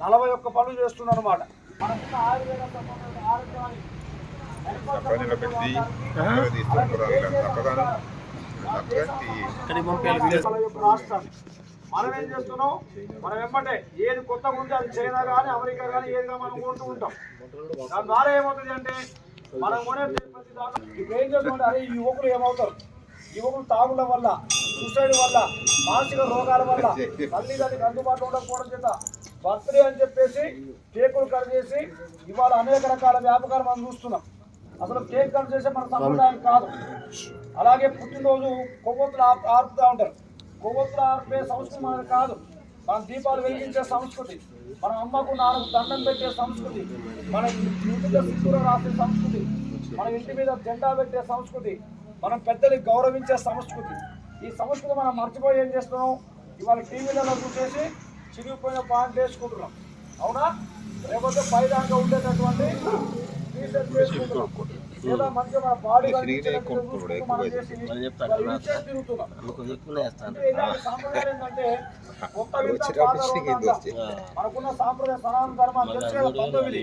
నలభై ఒక్క పనులు చేస్తున్నారు అనమాట మన యొక్క రాష్ట్రాన్ని మనం ఏం చేస్తున్నాం? మనం వెంబటే ఏది కొత్తగా ఉంటే అది చైనా కానీ అమెరికా కానీ ఏదిగా మనం కొంటూ ఉంటాం. దాని ద్వారా ఏమవుతుంది అంటే మనం కొనే ప్రతి దాంట్లో ఏం చేస్తుంటే అరే ఈ యువకులు ఏమవుతారు? యువకులు తాగుల వల్ల సూసైడ్ వల్ల మానసిక రోగాల వల్ల తల్లిదండ్రులకు అందుబాటులో ఉండకపోవడం చేత బర్త్డే అని చెప్పేసి కేకులు కట్ చేసి ఇవాళ అనేక రకాల వ్యాపకాలు మనం చూస్తున్నాం. అసలు కేక్ కట్ చేసే మన సంప్రదాయం కాదు. అలాగే పుట్టినరోజు కొవ్వొత్తులు ఆప్- ఆర్పుతూ ఉంటారు. కొవ్వొత్తులు ఆర్పే సంస్కృతి మనది కాదు. మన దీపాలు వెలిగించే సంస్కృతి మన అమ్మకు నాలుగు దండం పెట్టే సంస్కృతి మన ఇంటిలో సిక్కులు రాసే సంస్కృతి మన ఇంటి మీద జెండా పెట్టే సంస్కృతి మనం పెద్దలకు గౌరవించే సంస్కృతి. ఈ సంస్కృతి మనం మర్చిపోయి ఏం చేస్తున్నాం? ఇవాళ టీవీలలో చూసేసి చిరిగిపోయిన పాయింట్ వేసుకుంటున్నాం. అవునా? లేకపోతే పైదాకా ఉండేటటువంటి టీషర్ట్ వేసుకుంటున్నాం. లేదా మంచిగా మన బాడీ సాంప్రదాయం ఏంటంటే. మనకున్న సాంప్రదాయ సనాతన ధర్మాలు తెలుసు కదా పంతొమ్మిది